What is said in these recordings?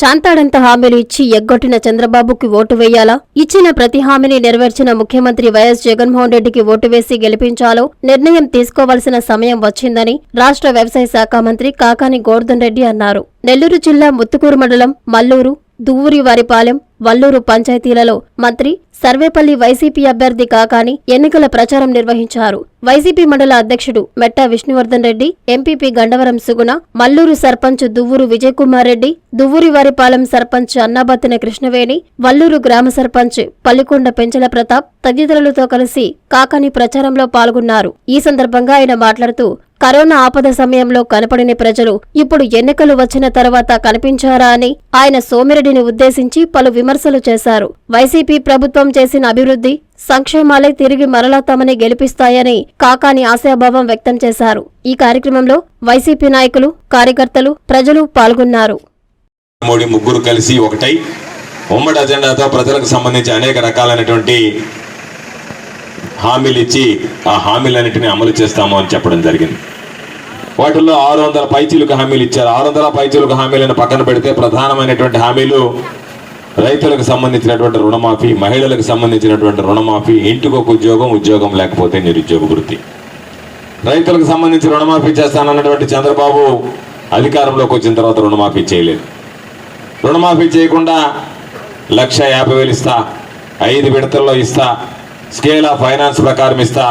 చాంతాడంత హామీలు ఇచ్చి ఎగ్గొట్టిన చంద్రబాబుకి ఓటు వేయాలా? ఇచ్చిన ప్రతి హామీని నెరవేర్చిన ముఖ్యమంత్రి వైఎస్ జగన్మోహన్ రెడ్డికి ఓటు వేసి గెలిపించాలో? నిర్ణయం తీసుకోవాల్సిన సమయం వచ్చిందని రాష్ట్ర వ్యవసాయ శాఖ మంత్రి కాకాని గోర్ధన్ రెడ్డి అన్నారు. నెల్లూరు జిల్లా ముత్తుకూరు మండలం మల్లూరు దువ్వూరి వారిపాలెం వల్లూరు పంచాయతీలలో మంత్రి సర్వేపల్లి వైసీపీ అభ్యర్థి కాకాని ఎన్నికల ప్రచారం నిర్వహించారు. వైసీపీ మండల అధ్యక్షుడు మెట్టా విష్ణువర్ధన్ రెడ్డి ఎంపీపీ గండవరం సుగుణ మల్లూరు సర్పంచ్ దువ్వూరు విజయకుమార్ రెడ్డి దువ్వూరివారిపాలెం సర్పంచ్ అన్నాబత్తిన కృష్ణవేణి వల్లూరు గ్రామ సర్పంచ్ పల్లికొండ పెంచల ప్రతాప్ తదితరులతో కలిసి కాకాని ప్రచారంలో పాల్గొన్నారు. ఈ సందర్భంగా ఆయన మాట్లాడుతూ కరోనా ఆపద సమయంలో కనపడిన ప్రజలు ఇప్పుడు ఎన్నికలు వచ్చిన తర్వాత కనిపించారా అని ఆయన సోమిరెడ్డిని ఉద్దేశించి పలు విమర్శలు చేశారు. వైసీపీ ప్రభుత్వం చేసిన అభివృద్ధి సంక్షేమాలే తిరిగి మరలా తమని గెలిపిస్తాయని కాకాని ఆశాభావం వ్యక్తం చేశారు. ఈ కార్యక్రమంలో వైసీపీ నాయకులు కార్యకర్తలు ప్రజలు పాల్గొన్నారు. మోడీ ముగ్గురు కలిసి ఒకటై ఉమ్మడి అజెండాతో ప్రజలకు సంబంధించి అనేక రకాలైనటువంటి హామీలు ఇచ్చి ఆ హామీలన్నింటినీ అమలు చేస్తాము అని చెప్పడం జరిగింది. వాటిల్లో ఆరు వందల పైచీలకు హామీలు ఇచ్చారు. ఆరు వందల పైచీలకు హామీలను పక్కన పెడితే ప్రధానమైనటువంటి హామీలు రైతులకు సంబంధించినటువంటి రుణమాఫీ మహిళలకు సంబంధించినటువంటి రుణమాఫీ ఇంటికి ఒక ఉద్యోగం ఉద్యోగం లేకపోతే నిరుద్యోగ వృత్తి. రైతులకు సంబంధించి రుణమాఫీ చేస్తానన్నటువంటి చంద్రబాబు అధికారంలోకి వచ్చిన తర్వాత రుణమాఫీ చేయలేదు. రుణమాఫీ చేయకుండా లక్ష యాభై వేలు ఇస్తా ఐదు విడతల్లో ఇస్తా స్కేల్ ఆఫ్ ఫైనాన్స్ ప్రకారం ఇస్తా.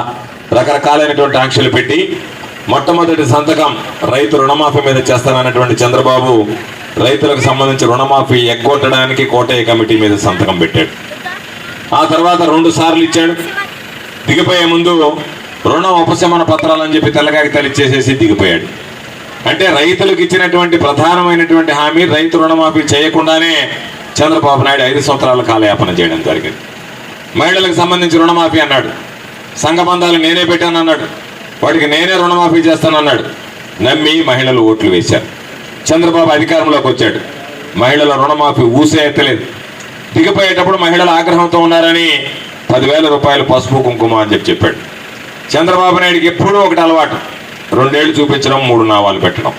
రకరకాలైనటువంటి ఆంక్షలు పెట్టి మొట్టమొదటి సంతకం రైతు రుణమాఫీ మీద చేస్తానన్నటువంటి చంద్రబాబు రైతులకు సంబంధించి రుణమాఫీ ఎగ్గొట్టడానికి కోటయ్య కమిటీ మీద సంతకం పెట్టాడు. ఆ తర్వాత రెండు సార్లు ఇచ్చాడు. దిగిపోయే ముందు రుణం ఉపశమన పత్రాలని చెప్పి తెల్లగాకి ఇచ్చేసేసి దిగిపోయాడు. అంటే రైతులకు ఇచ్చినటువంటి ప్రధానమైనటువంటి హామీ రైతు రుణమాఫీ చేయకుండానే చంద్రబాబు నాయుడు ఐదు సంవత్సరాల కాలయాపన చేయడం జరిగింది. మహిళలకు సంబంధించి రుణమాఫీ అన్నాడు. సంఘ బంధాలు నేనే పెట్టాను అన్నాడు. వాడికి నేనే రుణమాఫీ చేస్తానన్నాడు నమ్మి మహిళలు ఓట్లు వేశారు. చంద్రబాబు అధికారంలోకి వచ్చాడు. మహిళల రుణమాఫీ ఊసే ఎత్తలేదు దిగిపోయేటప్పుడు మహిళలు ఆగ్రహంతో ఉన్నారని పదివేల రూపాయలు పసుపు కుంకుమ అని చెప్పి చెప్పాడు. చంద్రబాబు నాయుడికి ఎప్పుడూ ఒకటి అలవాటు. రెండేళ్ళు చూపించడం మూడు నామాలు పెట్టడం.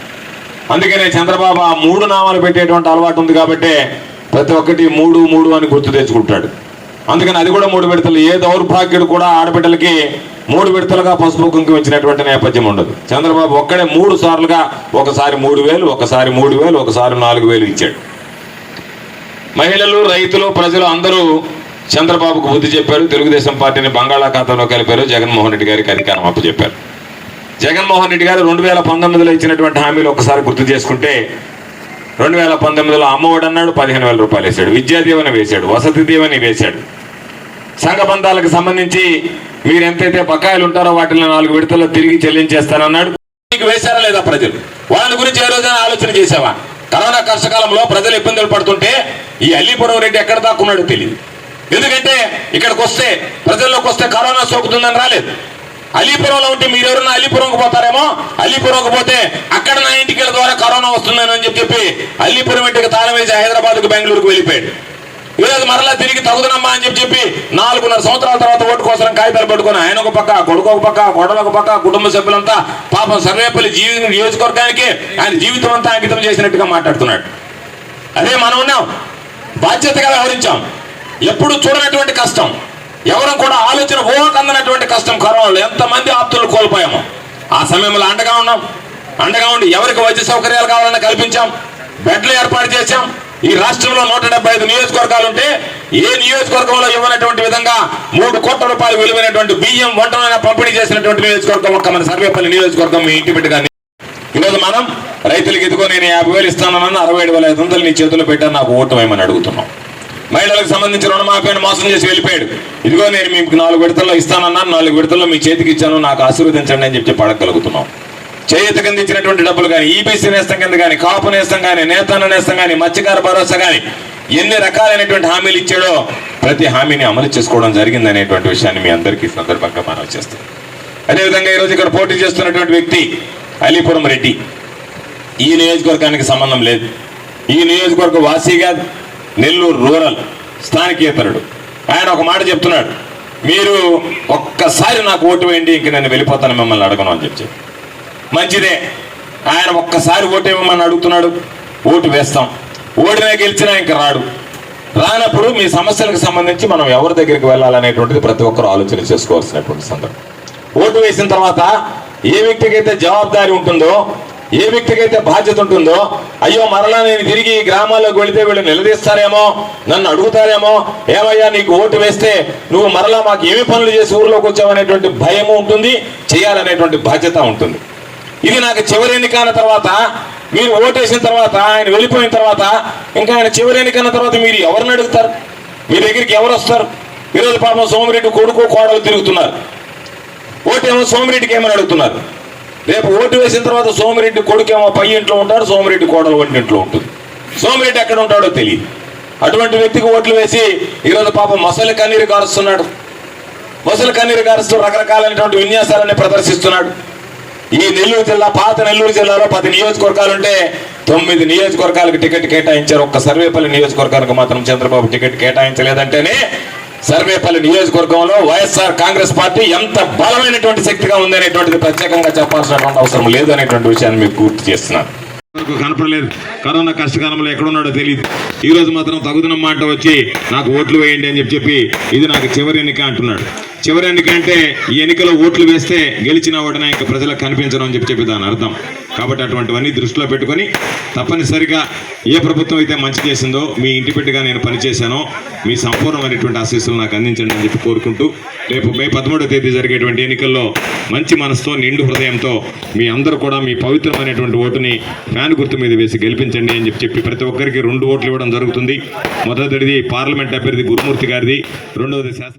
అందుకనే చంద్రబాబు ఆ మూడు నామాలు పెట్టేటువంటి అలవాటు ఉంది కాబట్టి ప్రతి ఒక్కటి మూడు మూడు అని గుర్తు తెచ్చుకుంటాడు. అందుకని అది కూడా మూడు విడతలు. ఏ దౌర్భాగ్యుడు కూడా ఆడబిడ్డలకి మూడు విడతలుగా పసుపు కుంకుమ ఇచ్చినటువంటి నేపథ్యం ఉండదు. చంద్రబాబు ఒక్కడే మూడు సార్లుగా ఒకసారి మూడు వేలు ఒకసారి మూడు వేలు ఒకసారి నాలుగు వేలు ఇచ్చాడు. మహిళలు రైతులు ప్రజలు అందరూ చంద్రబాబుకు బుద్ధి చెప్పారు. తెలుగుదేశం పార్టీని బంగాళాఖాతంలో కలిపారు. జగన్మోహన్ రెడ్డి గారికి అధికారం అప్పచెప్పారు. జగన్మోహన్ రెడ్డి గారు రెండు వేల పంతొమ్మిదిలో ఇచ్చినటువంటి హామీలు ఒకసారి గుర్తు చేసుకుంటే రెండు వేల పంతొమ్మిదిలో అమ్మఒడి అన్నాడు పదిహేను వేల రూపాయలు వేశాడు. విద్యా దీవెన వేశాడు వసతి దీవెన వేశాడు. సంఘ బంధాలకు సంబంధించి మీరు ఎంతైతే బకాయిలు ఉంటారో వాటిని నాలుగు విడతల్లో తిరిగి చెల్లించేస్తానన్నాడు. మీకు వేశారా లేదా ప్రజలు? వాళ్ళ గురించి ఏ రోజైనా ఆలోచన చేసావా కరోనా కష్టకాలంలో ప్రజలు ఇబ్బందులు పడుతుంటే ఈ అల్లీపురం రెడ్డి ఎక్కడ దాక్కున్నాడో తెలియదు ఎందుకంటే ఇక్కడికి వస్తే ప్రజల్లోకి వస్తే కరోనా సోకుతుందని రాలేదు. అలీపురంలో ఉంటే మీరు ఎవరైనా అలీపురంకి పోతారేమో? అలీపురంకి పోతే అక్కడ నా ఇంటికి ద్వారా కరోనా వస్తుందని అని చెప్పి చెప్పి అలీపురం ఇంటికి తాళం వేసి హైదరాబాద్కు బెంగళూరుకు వెళ్ళిపోయాడు. ఈరోజు మరలా తిరిగి తగుదనమ్మా అని చెప్పి చెప్పి నాలుగున్నర సంవత్సరాల తర్వాత ఓటు కోసం కాగితాలు పట్టుకుని ఆయన ఒక పక్క కొడుకు ఒక పక్క కొడలు ఒక పక్క కుటుంబ సభ్యులంతా పాపం సర్వేపల్లి జీవి నియోజకవర్గానికి ఆయన జీవితం అంతా అంకితం చేసినట్టుగా మాట్లాడుతున్నాడు. అదే మనం ఉన్నాం. బాధ్యతగా వ్యవహరించాం. ఎప్పుడు చూడనటువంటి కష్టం. ఎవరు కూడా ఆలోచన ఊహకు అందనటువంటి కష్టం కరోనాలో ఎంతమంది ఆప్తులు కోల్పోయాము. ఆ సమయంలో అండగా ఉన్నాం. అండగా ఉండి ఎవరికి వైద్య సౌకర్యాలు కావాలని కల్పించాం. బెడ్లు ఏర్పాటు చేశాం. ఈ రాష్ట్రంలో నూట డెబ్బై ఐదు నియోజకవర్గాలు ఉంటే ఏ నియోజకవర్గంలో ఇవ్వనటువంటి విధంగా మూడు కోట్ల రూపాయలు విలువైనటువంటి బియ్యం వంటలైన పంపిణీ చేసినటువంటి నియోజకవర్గం ఒక్క మన సర్వేపల్లి నియోజకవర్గం మీ ఇంటి బిడ్డగా ఈరోజు మనం రైతులకు ఇదిగో నేను యాభై వేలు ఇస్తానన్న అరవై ఏడు వేల ఐదు వందలు నీ చేతిలో పెట్టాను నాకు ఓటు వేయమని అడుగుతున్నాం. మహిళలకు సంబంధించి రుణమాఫీని మోసం చేసి వెళ్ళిపోయాడు. ఇదిగో నేను మీకు నాలుగు విడతల్లో ఇస్తానన్నాను నాలుగు విడతల్లో మీ చేతికి ఇచ్చాను నాకు ఆశీర్వదించండి అని చెప్పి పడగలుగుతున్నాం చేయూత కింద ఇచ్చినటువంటి డబ్బులు కానీ ఈబీసీ నేస్తం కింద కానీ కాపు నేస్తం కానీ నేతన్న నేస్తం కానీ మత్స్యకార భరోసా కానీ ఎన్ని రకాలైనటువంటి హామీలు ఇచ్చాడో ప్రతి హామీని అమలు చేసుకోవడం జరిగింది అనేటువంటి విషయాన్ని మీ అందరికీ ఈ సందర్భంగా మనం చేస్తాం. అదేవిధంగా ఈరోజు ఇక్కడ పోటీ చేస్తున్నటువంటి వ్యక్తి అలీపురం రెడ్డి. ఈ నియోజకవర్గానికి సంబంధం లేదు. ఈ నియోజకవర్గ వాసీగా నెల్లూరు రూరల్ స్థానికేతరుడు. ఆయన ఒక మాట చెప్తున్నాడు మీరు ఒక్కసారి నాకు ఓటు వేయండి ఇంక నేను వెళ్ళిపోతాను మిమ్మల్ని అడగను అని చెప్పి. మంచిదే ఆయన ఒక్కసారి ఓటేమని అడుగుతున్నాడు ఓటు వేస్తాం. ఓడినా గెలిచినా ఇంకా రాడు. రానప్పుడు మీ సమస్యలకు సంబంధించి మనం ఎవరి దగ్గరికి వెళ్ళాలనేటువంటిది ప్రతి ఒక్కరు ఆలోచన చేసుకోవాల్సినటువంటి సందర్భం. ఓటు వేసిన తర్వాత ఏ వ్యక్తికి అయితే జవాబుదారీ ఉంటుందో ఏ వ్యక్తికి అయితే బాధ్యత ఉంటుందో అయ్యో మరలా నేను తిరిగి గ్రామాల్లోకి వెళితే వీళ్ళు నిలదీస్తారేమో నన్ను అడుగుతారేమో ఏమయ్యా నీకు ఓటు వేస్తే నువ్వు మరలా మాకు ఏమి పనులు చేసి ఊర్లోకి వచ్చావనేటువంటి భయము ఉంటుంది చేయాలనేటువంటి బాధ్యత ఉంటుంది. ఇది నాకు చివరి ఎన్నిక అన్న తర్వాత మీరు ఓటేసిన తర్వాత ఆయన వెళ్ళిపోయిన తర్వాత ఇంకా ఆయన చివరి ఎన్నిక అన్న తర్వాత మీరు ఎవరిని అడుగుతారు? మీ దగ్గరికి ఎవరు వస్తారు? ఈరోజు పాపం సోమిరెడ్డి కొడుకు కోడలు తిరుగుతున్నారు. ఓటేమో సోమిరెడ్డికి ఏమని అడుగుతున్నారు? రేపు ఓటు వేసిన తర్వాత సోమిరెడ్డి కొడుకేమో పై ఇంట్లో ఉంటాడు సోమిరెడ్డి కోడలు వంటి ఇంట్లో ఉంటుంది. సోమిరెడ్డి ఎక్కడ ఉంటాడో తెలియదు. అటువంటి వ్యక్తికి ఓట్లు వేసి ఈరోజు పాపం మసలి కన్నీరు కారుస్తున్నాడు మసలి కన్నీరు కారుస్తూ రకరకాలైనటువంటి విన్యాసాలని ప్రదర్శిస్తున్నాడు. ఈ నెల్లూరు జిల్లా పాత నెల్లూరు జిల్లాలో పది నియోజకవర్గాలు ఉంటే తొమ్మిది నియోజకవర్గాలకు టికెట్ కేటాయించారు. ఒక్క సర్వేపల్లి నియోజకవర్గానికి మాత్రం చంద్రబాబు టికెట్ కేటాయించలేదంటేనే సర్వేపల్లి నియోజకవర్గంలో వైఎస్ఆర్ కాంగ్రెస్ పార్టీ ఎంత బలమైనటువంటి శక్తిగా ఉందనేటువంటిది ప్రత్యేకంగా చెప్పాల్సినటువంటి అవసరం లేదు అనేటువంటి విషయాన్ని మీకు గుర్తు చేస్తున్నాను. కనపడలేదు. కరోనా కష్టకాలంలో ఎక్కడున్నాడో తెలియదు ఈ రోజు మాత్రం తగుదనమ్మ అంట వచ్చి నాకు ఓట్లు వేయండి అని చెప్పి చెప్పి ఇది నాకు చివరి ఎన్నిక అంటున్నాడు. చివరి ఎందుకంటే ఈ ఎన్నికలో ఓట్లు వేస్తే గెలిచిన ఓటన ఇంకా ప్రజలకు కనిపించడం అని చెప్పి చెప్పి దాని అర్థం. కాబట్టి అటువంటివన్నీ దృష్టిలో పెట్టుకొని తప్పనిసరిగా ఏ ప్రభుత్వం అయితే మంచి చేసిందో మీ ఇంటి పెట్టిగా నేను పనిచేశానో మీ సంపూర్ణమైనటువంటి ఆశీస్సులు నాకు అందించండి అని చెప్పి కోరుకుంటూ రేపు మే పదమూడవ తేదీ జరిగేటువంటి ఎన్నికల్లో మంచి మనసుతో నిండు హృదయంతో మీ అందరూ కూడా మీ పవిత్రమైనటువంటి ఓటుని ఫ్యాన్ గుర్తు మీద వేసి గెలిపించండి అని చెప్పి చెప్పి ప్రతి ఒక్కరికి రెండు ఓట్లు ఇవ్వడం జరుగుతుంది. మొదటిది పార్లమెంట్ అభ్యర్థి గురుమూర్తి గారిది. రెండవది శాసన